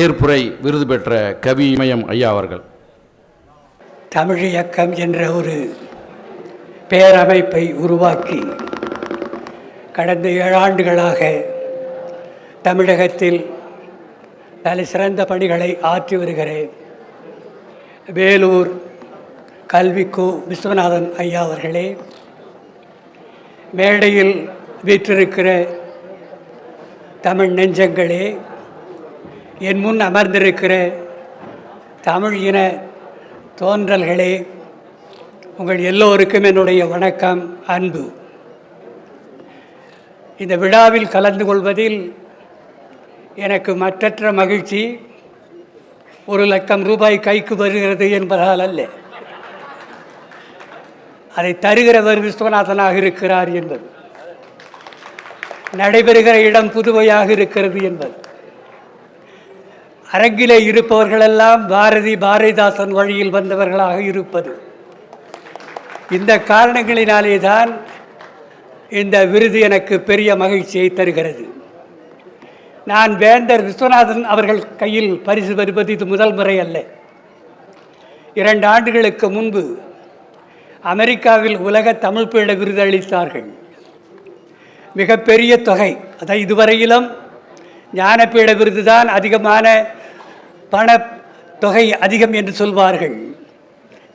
ஏற்புரை விருது பெற்ற கவி இமயம் ஐயா அவர்கள். தமிழ் இயக்கம் என்ற ஒரு பேரமைப்பை உருவாக்கி கடந்த ஏழாண்டுகளாக தமிழகத்தில் பல சிறந்த பணிகளை ஆற்றி வருகிறேன். வேலூர் கல்விக்கு விஸ்வநாதன் ஐயா அவர்களே மேடையில் வீற்றிருக்கிற தமிழ் நெஞ்சங்களே என் முன் அமர்ந்திருக்கிற தமிழ் இன தோன்றல்களே உங்கள் எல்லோருக்கும் என்னுடைய வணக்கம் அன்பு. இந்த விழாவில் கலந்து கொள்வதில் எனக்கு மற்றற்ற மகிழ்ச்சி ஒரு லட்சம் ரூபாய் கைக்கு வருகிறது என்பதால் அல்ல. அதை தருகிறவர் விஸ்வநாதனாக இருக்கிறார் என்பது. நடைபெறுகிற இடம் புதுவையாக இருக்கிறது என்பது. அரங்கிலே இருப்பவர்களெல்லாம் பாரதி பாரதிதாசன் வழியில் வந்தவர்களாக இருப்பது. இந்த காரணங்களினாலே தான் இந்த விருது எனக்கு பெரிய மகிழ்ச்சியை தருகிறது. நான் வேந்தர் விஸ்வநாதன் அவர்கள் கையில் பரிசு பெறுவது இது முதல் முறை அல்ல. இரண்டு ஆண்டுகளுக்கு முன்பு அமெரிக்காவில் உலக தமிழ் பீட விருது அளித்தார்கள். மிகப்பெரிய தொகை அதான் இதுவரையிலும் ஞானபீட விருது தான் அதிகமான பண தொகை அதிகம் என்று சொல்வார்கள்.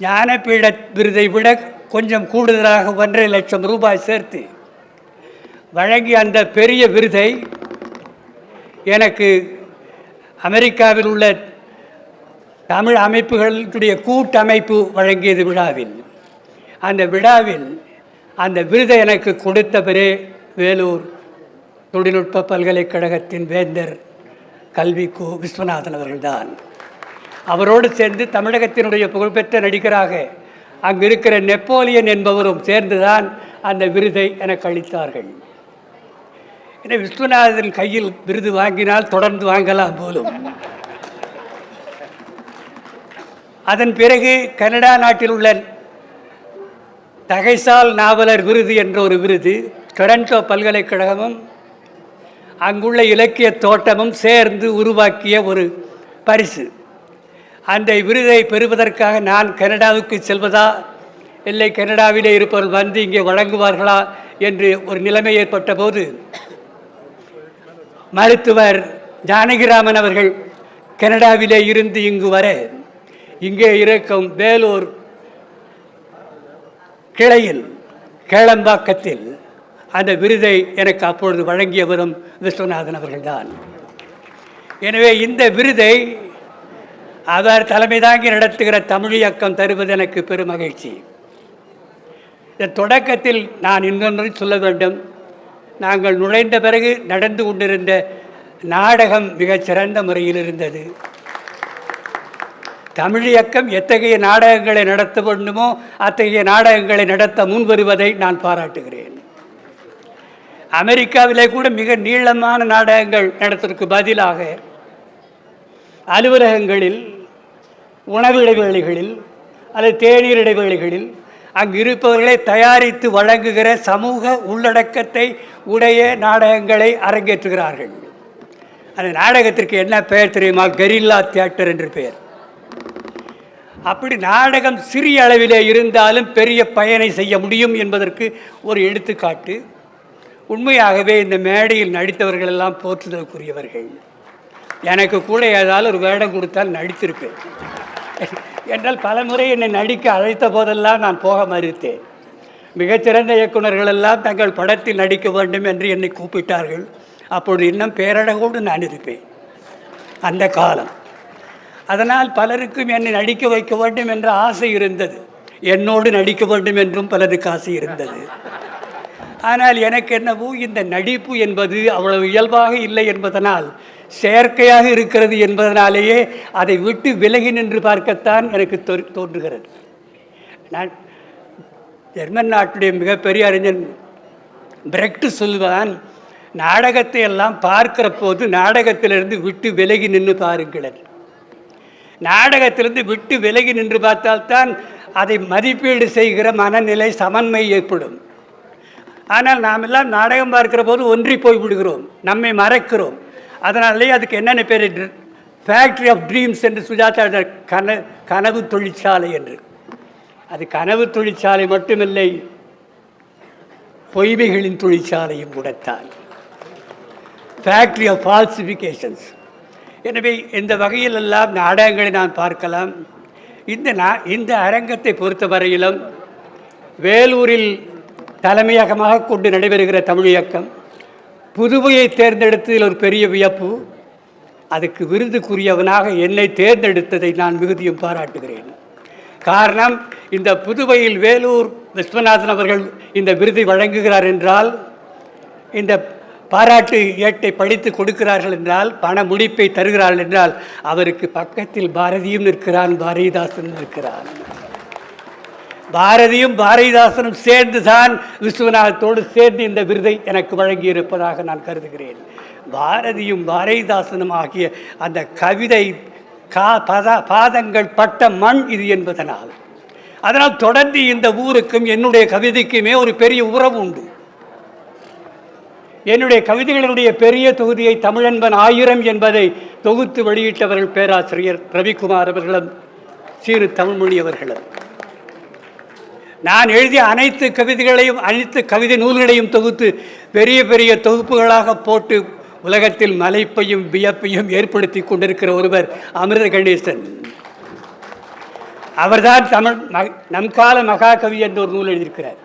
ஞானபீட விருதை விட கொஞ்சம் கூடுதலாக ஒன்றரை லட்சம் ரூபாய் சேர்த்து வழங்கிய அந்த பெரிய விருதை எனக்கு அமெரிக்காவில் உள்ள தமிழ் அமைப்புகளுடைய கூட்டமைப்பு வழங்கியது விழாவில். அந்த விழாவில் அந்த விருதை எனக்கு கொடுத்தவரே வேலூர் தொழில்நுட்ப பல்கலைக்கழகத்தின் வேந்தர் கல்வி கு விஸ்வநாதன் அவர்கள்தான். அவரோடு சேர்ந்து தமிழகத்தினுடைய புகழ்பெற்ற நடிகராக அங்கு இருக்கிற நெப்போலியன் என்பவரும் சேர்ந்துதான் அந்த விருதை எனக்கு அளித்தார்கள். என விஸ்வநாதன் கையில் விருது வாங்கினால் தொடர்ந்து வாங்கலாம் போலும். அதன் பிறகு கனடா நாட்டில் உள்ள தகைசால் நாவலர் விருது என்ற ஒரு விருது டொரண்டோ பல்கலைக்கழகமும் அங்குள்ள இலக்கிய தோட்டமும் சேர்ந்து உருவாக்கிய ஒரு பரிசு. அந்த விருதை பெறுவதற்காக நான் கனடாவுக்கு செல்வதா? இல்லை கனடாவிலே இருப்பவர்கள் வந்து இங்கே வழங்குவார்களா? என்று ஒரு நிலைமை ஏற்பட்ட போது மருத்துவர் ஜானகிராமன் அவர்கள் கனடாவிலே இருந்து இங்கு வர இங்கே இருக்கும் வேலூர் கிளையில் கேளம்பாக்கத்தில் அந்த விருதை எனக்கு அப்பொழுது வழங்கியவரும் விஸ்வநாதன் அவர்கள்தான். எனவே இந்த விருதை அவர் தலைமை தாங்கி நடத்துகிற தமிழ் இயக்கம் தருவது எனக்கு பெரும் மகிழ்ச்சி இந்த தொடக்கத்தில் நான் இன்னொன்று சொல்ல வேண்டும். நாங்கள் நுழைந்த பிறகு நடந்து கொண்டிருந்த நாடகம் மிகச்சிறந்த முறையில் இருந்தது. தமிழ் இயக்கம் எத்தகைய நாடகங்களை நடத்த வேண்டுமோ அத்தகைய நாடகங்களை நடத்த முன்வருவதை நான் பாராட்டுகிறேன். அமெரிக்காவிலே கூட மிக நீளமான நாடகங்கள் நடத்துவதற்கு பதிலாக அலுவலகங்களில் உணவு இடைவேளைகளில் அல்லது தேநீர் இடைவேளைகளில் அங்கு இருப்பவர்களை தயாரித்து வழங்குகிற சமூக உள்ளடக்கத்தை உடைய நாடகங்களை அரங்கேற்றுகிறார்கள். அந்த நாடகத்திற்கு என்ன பெயர் தெரியுமா? கெரில்லா தியேட்டர் என்று பெயர். அப்படி நாடகம் சிறிய அளவிலே இருந்தாலும் பெரிய பயனை செய்ய முடியும் என்பதற்கு ஒரு எடுத்துக்காட்டு. உண்மையாகவே இந்த மேடையில் நடித்தவர்கள் எல்லாம் போற்றுதலுக்குரியவர்கள். எனக்கு கூட ஏதாவது ஒரு வேடம் கொடுத்தால் நடித்திருப்பேன். என்றால் பல முறை என்னை நடிக்க அழைத்த போதெல்லாம் நான் போக மறுத்தேன். மிகச்சிறந்த இயக்குநர்கள் எல்லாம் தங்கள் படத்தில் நடிக்க வேண்டும் என்று என்னை கூப்பிட்டார்கள். அப்பொழுது இன்னும் பேரழகோடு நான் இருப்பேன். அந்த காலம். அதனால் பலருக்கும் என்னை நடிக்க வைக்க வேண்டும் என்ற ஆசை இருந்தது. என்னோடு நடிக்க வேண்டும் என்றும் பலருக்கு ஆசை இருந்தது. ஆனால் எனக்கு என்னவோ இந்த நடிப்பு என்பது அவ்வளவு இயல்பாக இல்லை என்பதனால் செயற்கையாக இருக்கிறது என்பதனாலேயே அதை விட்டு விலகி நின்று பார்க்கத்தான் எனக்கு தோ- தோன்றுகிறது. நான் ஜெர்மன் நாட்டுடைய மிகப்பெரிய அறிஞன் பிரெக்ட் சொல்வான் நாடகத்தை எல்லாம் பார்க்கிற போது நாடகத்திலிருந்து விட்டு விலகி நின்று பாருங்கள் நாடகத்திலிருந்து விட்டு விலகி நின்று பார்த்தால்தான் அதை மதிப்பீடு செய்கிற மனநிலை சமன்மை ஏற்படும். ஆனால் நாம் எல்லாம் நாடகம் பார்க்கிற போது ஒன்றி போய் விடுகிறோம் நம்மை மறக்கிறோம். அதனாலே அதுக்கு என்னென்ன பேர் ஃபேக்ட்ரி ஆஃப் ட்ரீம்ஸ் என்று சுஜாதா கன கனவு தொழிற்சாலை என்று. அது கனவு தொழிற்சாலை மட்டுமில்லை பொய்மைகளின் தொழிற்சாலையும் கூடத்தான். ஃபேக்ட்ரி ஆஃப் ஃபால்சிஃபிகேஷன்ஸ் எனவே இந்த வகையிலெல்லாம் நாடகங்களை நான் பார்க்கலாம். இந்த நா இந்த அரங்கத்தை பொறுத்தவரையிலும் வேலூரில் தலைமையகமாக கொண்டு நடைபெறுகிற தமிழ் இயக்கம் புதுவையை தேர்ந்தெடுத்ததில் ஒரு பெரிய வியப்பு. அதுக்கு விருதுக்குரியவனாக என்னை தேர்ந்தெடுத்ததை நான் மிகுதியும் பாராட்டுகிறேன். காரணம் இந்த புதுவையில் வேலூர் விஸ்வநாதன் அவர்கள் இந்த விருதை வழங்குகிறார் என்றால் இந்த பாராட்டு ஏட்டை படித்து கொடுக்கிறார்கள் என்றால் பண முடிப்பை தருகிறார்கள் என்றால் அவருக்கு பக்கத்தில் பாரதியும் நிற்கிறான் பாரதிதாசன் நிற்கிறான். பாரதியும் பாரதிதாசனும் சேர்ந்து தான் விஸ்வநாதத்தோடு சேர்ந்து இந்த விருதை எனக்கு வழங்கியிருப்பதாக நான் கருதுகிறேன். பாரதியும் பாரதிதாசனும் ஆகிய அந்த கவிதை கா பத பாதங்கள் பட்ட மண் இது என்பதனால். அதனால் தொடர்ந்து இந்த ஊருக்கும் என்னுடைய கவிதைக்குமே ஒரு பெரிய உறவு உண்டு. என்னுடைய கவிதைகளுடைய பெரிய தொகுதியை தமிழன்பன் ஆயிரம் என்பதை தொகுத்து வெளியிட்டவர்கள் பேராசிரியர் ரவிக்குமார் அவர்களும் சீரு தமிழ்மொழி அவர்களும். நான் எழுதிய அனைத்து கவிதைகளையும் அனைத்து கவிதை நூல்களையும் தொகுத்து பெரிய பெரிய தொகுப்புகளாக போட்டு உலகத்தில் மலைப்பையும் வியப்பையும் ஏற்படுத்தி கொண்டிருக்கிற ஒருவர் அமிர்த கணேசன். அவர்தான் தமிழ் ம- நம் கால மகாகவி என்ற ஒரு நூல் எழுதியிருக்கிறார்.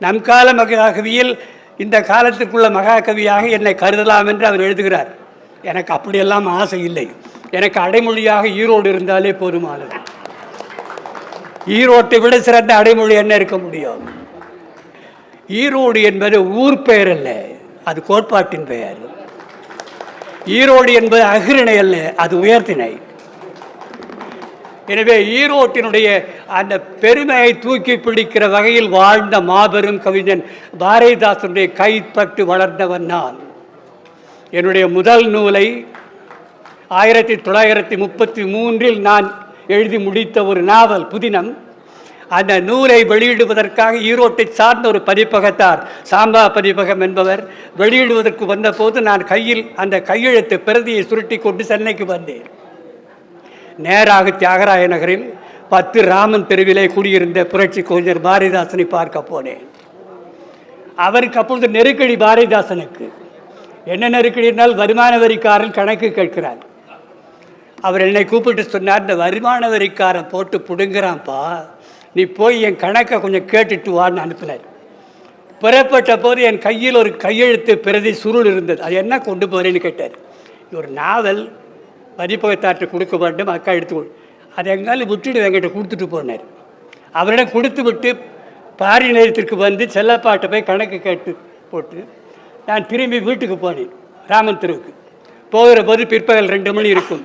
நம் கால மகாகவியில் இந்த காலத்திற்குள்ள மகாகவியாக என்னை கருதலாம் என்று அவர் எழுதுகிறார். எனக்கு அப்படியெல்லாம் ஆசை இல்லை. எனக்கு அடைமொழியாக ஈரோடு இருந்தாலே போதுமானது. ஈரோட்டை விட சிறந்த அடைமொழி என்ன இருக்க முடியும்? ஈரோடு என்பது ஊர் பெயர் அல்ல அது கோட்பாட்டின் பெயர். ஈரோடு என்பது அகிரிணை அல்ல அது உயர்த்திணை எனவே ஈரோட்டினுடைய அந்த பெருமையை தூக்கி பிடிக்கிற வகையில் வாழ்ந்த மாபெரும் கவிஞன் பாரதிதாசனுடைய கைப்பட்டு வளர்ந்தவன் நான். என்னுடைய முதல் நூலை ஆயிரத்தி தொள்ளாயிரத்தி முப்பத்தி மூன்றில் நான் எழுதி முடித்த ஒரு நாவல் புதினம். அந்த நூலை வெளியிடுவதற்காக ஈரோட்டை சார்ந்த ஒரு பதிப்பகத்தார் சாம்பா பதிப்பகம் என்பவர் வெளியிடுவதற்கு வந்தபோது நான் கையில் அந்த கையெழுத்து பிரதியை சுருட்டி கொண்டு சென்னைக்கு வந்தேன். நேராக தியாகராய நகரில் பத்து ராமன் தெருவிலே குடியிருந்த புரட்சி கவிஞர் பாரதிதாசனை பார்க்க போனேன். அவருக்கு அப்பொழுது நெருக்கடி பாரதிதாசனுக்கு. என்ன நெருக்கடினால் வருமான வரிக்காரன் கணக்கு கேட்கிறார். அவர் என்னை கூப்பிட்டு சொன்னார் இந்த வருமான வரிக்காரன் போட்டு பிடுங்குறான்ப்பா. நீ போய் என் கணக்கை கொஞ்சம் கேட்டுட்டு வான்னு அனுப்பினார். புறப்பட்ட போது என் கையில் ஒரு கையெழுத்து பிரதி சுருள் இருந்தது. அது என்ன கொண்டு போகிறேன்னு கேட்டார். இது ஒரு நாவல். வரிப்பகத்தாற்று கொடுக்க வேண்டும் அக்கா எடுத்து கொடு அதை எங்காலும் விட்டுட்டு என்கிட்ட கொடுத்துட்டு போனார். அவரிடம் கொடுத்து விட்டு பாரி நேரத்திற்கு வந்து செல்லப்பாட்டை போய் கணக்கு கேட்டு போட்டு நான் திரும்பி வீட்டுக்கு போனேன் ராமன் தெருவுக்கு. போகிற போது பிற்பகல் ரெண்டு மணி இருக்கும்.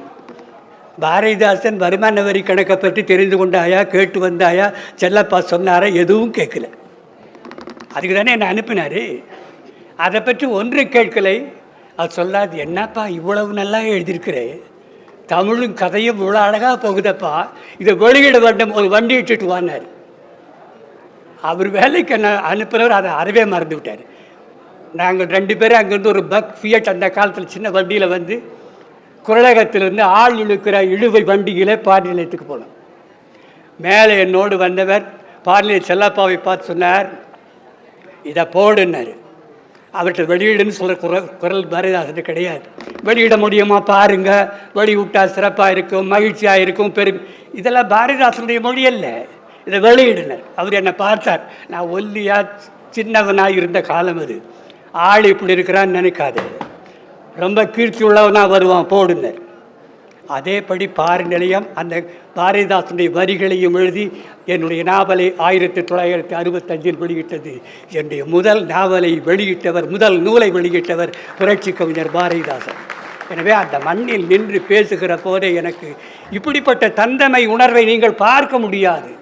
பாரதிதாசன் வருமான வரி கணக்கை பற்றி தெரிந்து கொண்டாயா கேட்டு வந்தாயா? செல்லப்பா சொன்னாரா? எதுவும் கேட்கல. அதுக்கு தானே என்னை அனுப்பினாரு. அதை பற்றி ஒன்று கேட்கலை. அது சொல்லாது என்னப்பா இவ்வளவு நல்லா எழுதியிருக்கிறேன் தமிழும் கதையும் இவ்வளோ அழகாக போகுதப்பா. இதை வெளியிட வேண்டும். ஒரு வண்டி இட்டுட்டு வானார் அவர் வேலைக்கு என்ன அனுப்புகிறவர் அதை அறவே மறந்து விட்டார். நாங்கள் ரெண்டு பேரும் அங்கேருந்து ஒரு பக் ஃபியட் அந்த காலத்தில் சின்ன வண்டியில் வந்து குரலகத்திலிருந்து ஆள் இழுக்கிற இழுவை வண்டியிலே பார் நிலையத்துக்கு போனோம் மேலே என்னோடு வந்தவர் பார்லிய செல்லப்பாவை பார்த்து சொன்னார் இதை போடுன்னார். அவர்கிட்ட வெளியிடுன்னு சொல்கிற குரல் குரல் பாரதிதாசன் கிடையாது. வெளியிட முடியுமா பாருங்க. வெளியிட்டா சிறப்பாக இருக்கும் மகிழ்ச்சியாக இருக்கும் பெரும் இதெல்லாம் பாரதிதாசனுடைய மொழி அல்ல. இதை வெளியிடுனர். அவர் என்னை பார்த்தார். நான் ஒல்லியாக சின்னவனாக இருந்த காலம் அது. ஆள் இப்படி இருக்கிறான்னு நினைக்காது. ரொம்ப கீர்த்தி உள்ளவனாக வருவான் போடுன்னு. அதேபடி பாரி நிலையம் அந்த பாரதிதாசனுடைய வரிகளையும் எழுதி என்னுடைய நாவலை ஆயிரத்தி தொள்ளாயிரத்தி அறுபத்தஞ்சில் வெளியிட்டது. என்னுடைய முதல் நாவலை வெளியிட்டவர் முதல் நூலை வெளியிட்டவர் புரட்சி கவிஞர் பாரதிதாசன். எனவே அந்த மண்ணில் நின்று பேசுகிற போதே எனக்கு இப்படிப்பட்ட தந்தமை உணர்வை நீங்கள் பார்க்க முடியாது.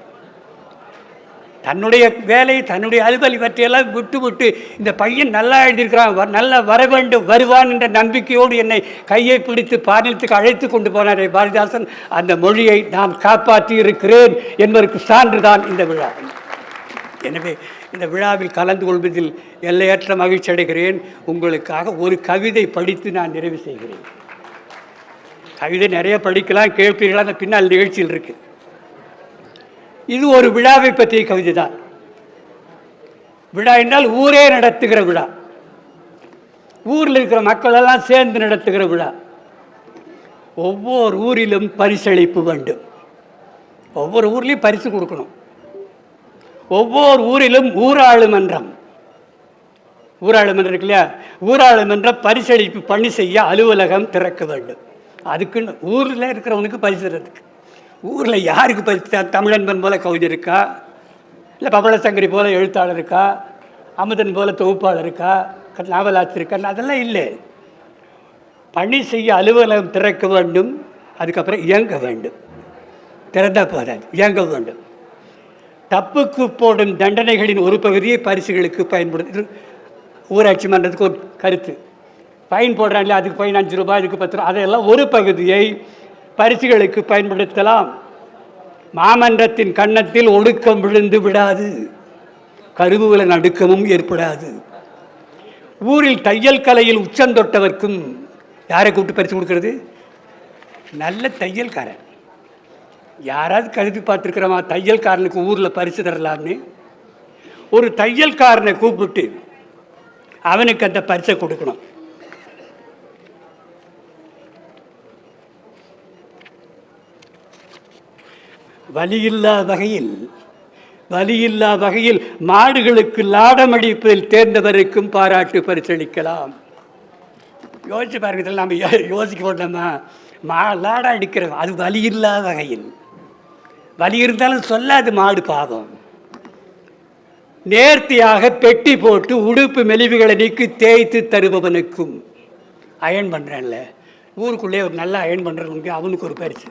தன்னுடைய வேலை தன்னுடைய அலுவல் இவற்றையெல்லாம் விட்டு விட்டு இந்த பையன் நல்லா எழுதியிருக்கிறான் நல்லா வர வேண்டும் வருவான் என்ற நம்பிக்கையோடு என்னை கையை பிடித்து பாடலத்துக்கு அழைத்து கொண்டு போனாரே பாரதிதாசன். அந்த மொழியை நான் காப்பாற்றி இருக்கிறேன் என்பதற்கு சான்றுதான் இந்த விழா. எனவே இந்த விழாவில் கலந்து கொள்வதில் எல்லையற்ற மகிழ்ச்சி அடைகிறேன். உங்களுக்காக ஒரு கவிதை படித்து நான் நிறைவு செய்கிறேன். கவிதை நிறைய படிக்கலாம் கேட்பீர்களா அந்த பின்னால் நிகழ்ச்சியில் இருக்குது இது ஒரு விழாவை பற்றிய கவிதை தான் விழா என்றால் ஊரே நடத்துகிற விழா. ஊரில் இருக்கிற மக்கள் எல்லாம் சேர்ந்து நடத்துகிற விழா. ஒவ்வொரு ஊரிலும் பரிசளிப்பு வேண்டும். ஒவ்வொரு ஊர்லேயும் பரிசு கொடுக்கணும். ஒவ்வொரு ஊரிலும் ஊராளுமன்றம். ஊராளுமன்றம் இருக்கு இல்லையா? ஊராளுமன்றம் பரிசளிப்பு பணி செய்ய அலுவலகம் திறக்க வேண்டும். அதுக்குன்னு ஊரில் இருக்கிறவனுக்கு பரிசு தரதுக்கு. ஊரில் யாருக்கு பரிசு த- தமிழன்பன் போல் கவிதை இருக்கா? இல்லை பவளசங்கரி போல் எழுத்தாளர் இருக்கா? அமுதன் போல் தொகுப்பாளர் இருக்கா? க- இருக்கா? அதெல்லாம் இல்லை. பணி செய்ய அலுவலகம் திறக்க வேண்டும். அதுக்கப்புறம் இயங்க வேண்டும். திறந்தால் போதாது. இயங்க வேண்டும். தப்புக்கு போடும் தண்டனைகளின் ஒரு பகுதியை பரிசுகளுக்கு பயன்படுத்து ஊராட்சி மன்றத்துக்கு ஒரு கருத்து. ஃபைன் போடுறாங்களே அதுக்கு பதினஞ்சு ரூபாய் இதுக்கு பத்து ரூபாய் அதையெல்லாம் ஒரு பகுதியை பரிசுகளுக்கு பயன்படுத்தலாம். மாமன்றத்தின் கன்னத்தில் ஒடுக்கம் விழுந்து விடாது. கருவுல நடுக்கமும் ஏற்படாது. ஊரில் தையல் கலையில் உச்சந்தொட்டவர்க்கும் யாரை கூப்பிட்டு பரிசு கொடுக்கறது? நல்ல தையல்காரன். யாராவது கருதி பார்த்துருக்குறோமா? தையல்காரனுக்கு ஊரில் பரிசு தரலாம்னு. ஒரு தையல்காரனை கூப்பிட்டு அவனுக்கு அந்த பரிசை கொடுக்கணும். வலியில்லா வகையில் வலியில்லா வகையில் மாடுகளுக்கு லாடமடிப்பதில் தேர்ந்தவருக்கும் பாராட்டு பரிசளிக்கலாம். யோசிச்சு பாருங்க இதெல்லாம் நம்ம யோசிக்க போட்டோமா மா லாடம் அடிக்கிறோம் அது வலி வகையில். வலி இருந்தாலும் சொல்லாது மாடு பாவம். நேர்த்தியாக பெட்டி போட்டு உடுப்பு மெலிவுகளை நீக்கி தேய்த்து தருபவனுக்கும். அயன் பண்ணுறேன்ல ஊருக்குள்ளே ஒரு நல்ல அயன் பண்ணுறவனுக்கு அவனுக்கு ஒரு பரிசு.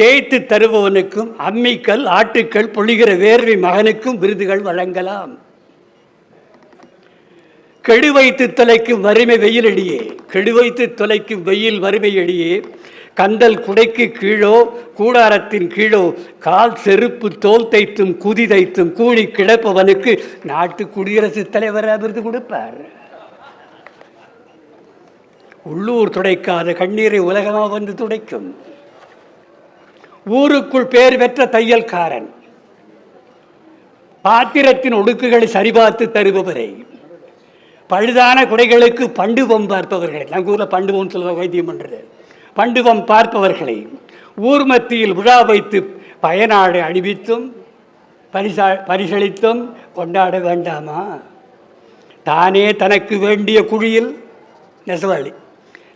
தேய்த்து தருபவனுக்கும் அம்மிக்கல் ஆட்டுக்கள் பொழிகிற வேர்வை மகனுக்கும் விருதுகள் வழங்கலாம். கெடு வைத்து தொலைக்கும் வறுமை வெயிலடியே. கெடு வைத்து தொலைக்கும் வெயில் வறுமையடியே கந்தல் குடைக்கு கீழோ கூடாரத்தின் கீழோ கால் செருப்பு தோல் தைத்தும் குதி தைத்தும் கூலி கிடப்பவனுக்கு நாட்டு குடியரசுத் தலைவர் விருது கொடுப்பார். உள்ளூர் துடைக்காத கண்ணீரை உலகமாக வந்து துடைக்கும். ஊருக்குள் பேர் பெற்ற தையல்காரன். பாத்திரத்தின் ஒடுக்குகளை சரிபார்த்து தருபவரை. பழுதான குடைகளுக்கு பண்டுபம் பார்ப்பவர்களை. நம்ம ஊரில் பண்டுவம் சொல்ல வைத்தியம் பண்ணுறது பண்டுபம் பார்ப்பவர்களை. ஊர் மத்தியில் விழா வைத்து பயனாடை அணிவித்தும் பரிசா பரிசளித்தும் கொண்டாட வேண்டாமா? தானே தனக்கு வேண்டிய குழியில் நெசவாளி.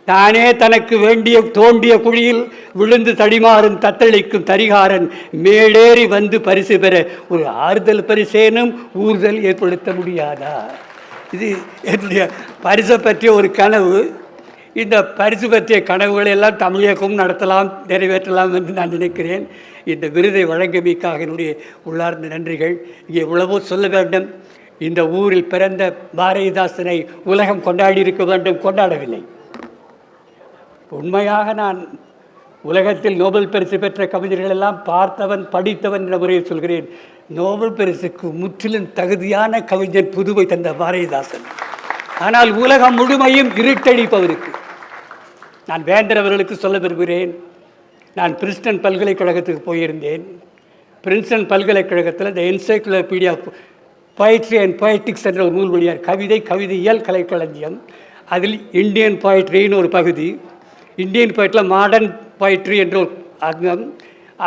தானே தனக்கு வேண்டிய தோண்டிய குழியில் விழுந்து தடிமாறும் தத்தளிக்கும் தரிகாரன் மேலேறி வந்து பரிசு பெற ஒரு ஆறுதல் பரிசேனும் ஊறுதல் ஏற்படுத்த முடியாதா? இது என்னுடைய பரிசை பற்றிய ஒரு கனவு. இந்த பரிசு பற்றிய கனவுகளை எல்லாம் தமிழகம் நடத்தலாம் நிறைவேற்றலாம் என்று நான் நினைக்கிறேன். இந்த விருதை வழங்கியமைக்காக என்னுடைய உள்ளார்ந்த நன்றிகள். இங்கே எவ்வளவோ சொல்ல வேண்டும். இந்த ஊரில் பிறந்த பாரதிதாசனை உலகம் கொண்டாடி இருக்க வேண்டும் கொண்டாடவில்லை. உண்மையாக நான் உலகத்தில் நோபல் பரிசு பெற்ற கவிஞர்கள் எல்லாம் பார்த்தவன் படித்தவன் என்ற முறையில் சொல்கிறேன். நோபல் பரிசுக்கு முற்றிலும் தகுதியான கவிஞர் புதுவை தந்த பாரதிதாசன். ஆனால் உலகம் முழுமையும் இருட்டடிப்பவருக்கு. நான் வேந்தரவர்களுக்கு சொல்ல விரும்புகிறேன். நான் பிரின்ஸ்டன் பல்கலைக்கழகத்துக்கு போயிருந்தேன். பிரின்ஸ்டன் பல்கலைக்கழகத்தில் the encyclopedia poetry and poetics என்ற ஒரு நூல் வழியார். கவிதை கவிதையியல் கலைக்களஞ்சியம். அதில் இந்தியன் poetryன்னு ஒரு பகுதி. இந்தியன் poetryல மாடர்ன் poetry என்ற ஒரு அங்கம்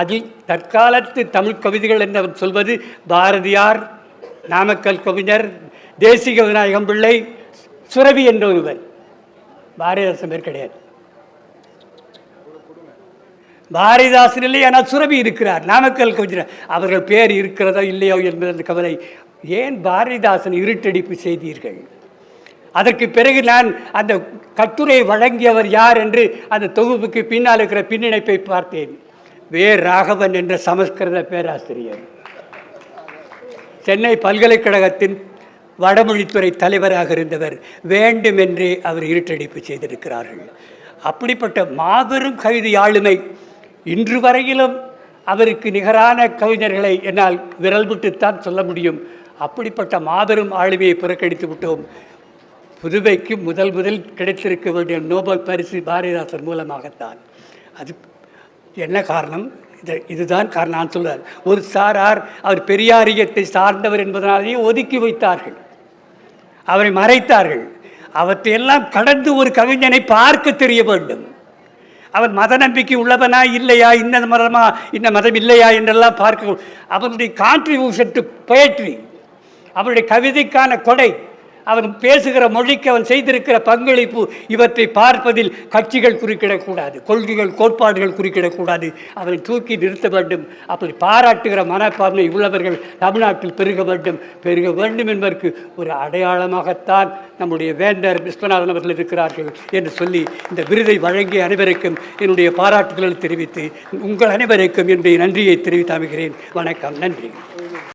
அதில் தற்காலத்து தமிழ் கவிதைகள் என்று அவர் சொல்வது பாரதியார் நாமக்கல் கவிஞர் தேசிக விநாயகம் பிள்ளை சுரவி என்ற ஒருவர். பாரதிதாசன் பேர் கிடையாது. பாரதிதாசன் இல்லை ஆனால் சுரபி இருக்கிறார் நாமக்கல் கவிஞர். அவர்கள் பேர் இருக்கிறதோ இல்லையோ என்பது அந்த கவலை. ஏன் பாரதிதாசன் இருட்டடிப்பு செய்தீர்கள்? அதற்கு பிறகு நான் அந்த கட்டுரை வழங்கியவர் யார் என்று அந்த தொகுப்புக்கு பின்னால் இருக்கிற பின்னிணைப்பை பார்த்தேன். வே. ராகவன் என்ற சமஸ்கிருத பேராசிரியர். சென்னை பல்கலைக்கழகத்தின் வடமொழித்துறை தலைவராக இருந்தவர் வேண்டுமென்றே அவர் இருட்டடிப்பு செய்திருக்கிறார்கள். அப்படிப்பட்ட மாபெரும் கவிதை ஆளுமை இன்று வரையிலும் அவருக்கு நிகரான கவிஞர்களை என்னால் விரல் விட்டுத்தான் சொல்ல முடியும். அப்படிப்பட்ட மாபெரும் ஆளுமையை புறக்கணித்து விட்டோம். புதுவைக்கு முதல் முதல் கிடைத்திருக்க வேண்டிய நோபல் பரிசு பாரதிதாசன் மூலமாகத்தான். அது என்ன காரணம்? இது இதுதான் காரணம். நான் சொல்கிறார் ஒரு சாரார் அவர் பெரியாரியத்தை சார்ந்தவர் என்பதனாலேயே ஒதுக்கி வைத்தார்கள். அவரை மறைத்தார்கள். அவற்றையெல்லாம் கடந்து ஒரு கவிஞனை பார்க்க தெரிய வேண்டும். அவன் மத நம்பிக்கை உள்ளவனா இல்லையா இந்த மதமா இந்த மதம் இல்லையா என்றெல்லாம் பார்க்க அவனுடைய கான்ட்ரிபியூஷன் டு poetry அவருடைய கவிதைக்கான கொடை அவன் பேசுகிற மொழிக்கு அவன் செய்திருக்கிற பங்களிப்பு இவற்றை பார்ப்பதில் கட்சிகள் குறுக்கிடக்கூடாது கொள்கைகள் கோட்பாடுகள் குறுக்கிடக்கூடாது. அவனை தூக்கி நிறுத்த வேண்டும். அப்படி பாராட்டுகிற மனப்பான்மை உள்ளவர்கள் தமிழ்நாட்டில் பெருக வேண்டும். பெருக வேண்டும் என்பதற்கு ஒரு அடையாளமாகத்தான் நம்முடைய வேந்தர் விஸ்வநாதன் அவர்கள் இருக்கிறார்கள் என்று சொல்லி இந்த விருதை வழங்கிய அனைவருக்கும் என்னுடைய பாராட்டுதல்களை தெரிவித்து உங்கள் அனைவருக்கும் என்னுடைய நன்றியை தெரிவித்து அமைகிறேன். வணக்கம். நன்றி.